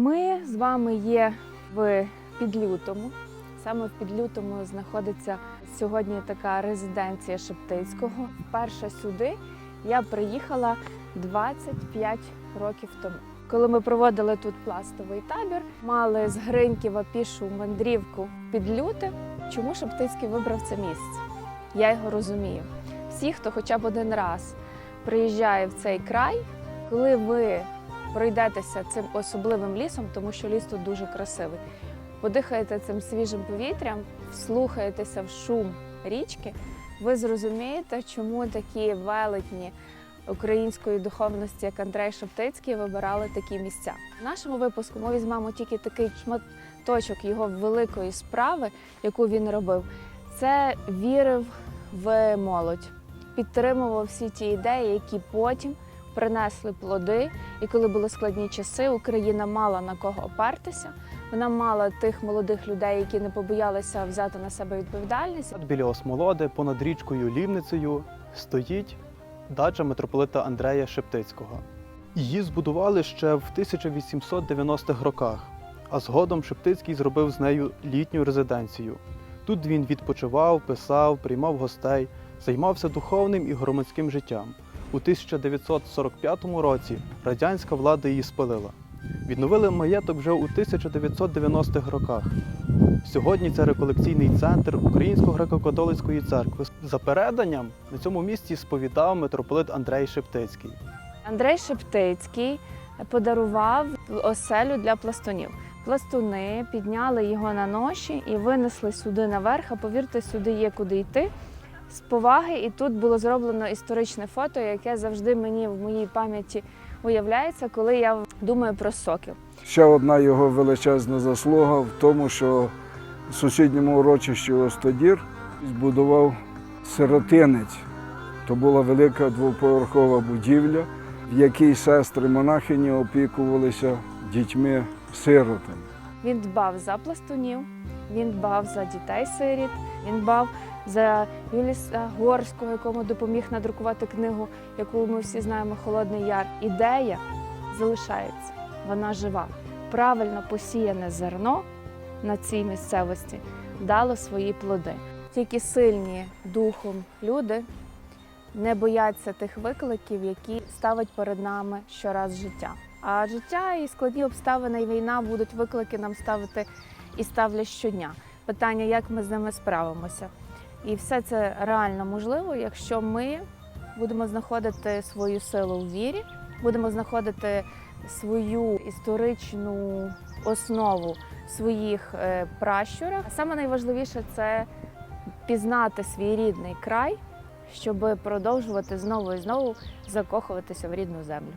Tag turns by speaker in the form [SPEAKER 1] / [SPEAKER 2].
[SPEAKER 1] Ми з вами є в Підлютому. Саме в Підлютому знаходиться сьогодні така резиденція Шептицького. Вперше сюди я приїхала 25 років тому. Коли ми проводили тут пластовий табір, мали з Гриньківа пішу мандрівку в Підлюти. Чому Шептицький вибрав це місце? Я його розумію. Всі, хто хоча б один раз приїжджає в цей край, коли ви пройдетеся цим особливим лісом, тому що ліс тут дуже красивий. Подихаєте цим свіжим повітрям, вслухаєтеся в шум річки, ви зрозумієте, чому такі велетні української духовності, як Андрей Шептицький, вибирали такі місця. В нашому випуску ми візьмемо тільки такий шматочок його великої справи, яку він робив. Це вірив в молодь, підтримував всі ті ідеї, які потім принесли плоди. І коли були складні часи, Україна мала на кого опертися. Вона мала тих молодих людей, які не побоялися взяти на себе відповідальність.
[SPEAKER 2] Біля Осмолоди, понад річкою Лівницею, стоїть дача митрополита Андрея Шептицького. Її збудували ще в 1890-х роках, а згодом Шептицький зробив з нею літню резиденцію. Тут він відпочивав, писав, приймав гостей, займався духовним і громадським життям. У 1945 році радянська влада її спалила. Відновили маєток вже у 1990-х роках. Сьогодні це реколекційний центр Української греко-католицької церкви. За переданням на цьому місці сповідав митрополит Андрей Шептицький.
[SPEAKER 1] Андрей Шептицький подарував оселю для пластунів. Пластуни підняли його на ноші і винесли сюди наверх. А повірте, сюди є куди йти з поваги. І тут було зроблено історичне фото, яке завжди мені в моїй пам'яті уявляється, коли я думаю про сокіл.
[SPEAKER 3] Ще одна його величезна заслуга в тому, що в сусідньому урочищі Остодір збудував сиротинець. То була велика двоповерхова будівля, в якій сестри монахині опікувалися дітьми-сиротами.
[SPEAKER 1] Він дбав за пластунів, він дбав за дітей-сиріт, він дбав за Юліса Горського, якому допоміг надрукувати книгу, яку ми всі знаємо Холодний Яр. Ідея залишається, вона жива. Правильно посіяне зерно на цій місцевості дало свої плоди. Тільки сильні духом люди не бояться тих викликів, які ставить перед нами щораз життя. А життя і складні обставини, і війна будуть виклики нам ставити і ставлять щодня. Питання, як ми з ними справимося. І все це реально можливо, якщо ми будемо знаходити свою силу в вірі, будемо знаходити свою історичну основу в своїх е, пращурах. Саме найважливіше це пізнати свій рідний край, щоб продовжувати знову і знову закохуватися в рідну землю.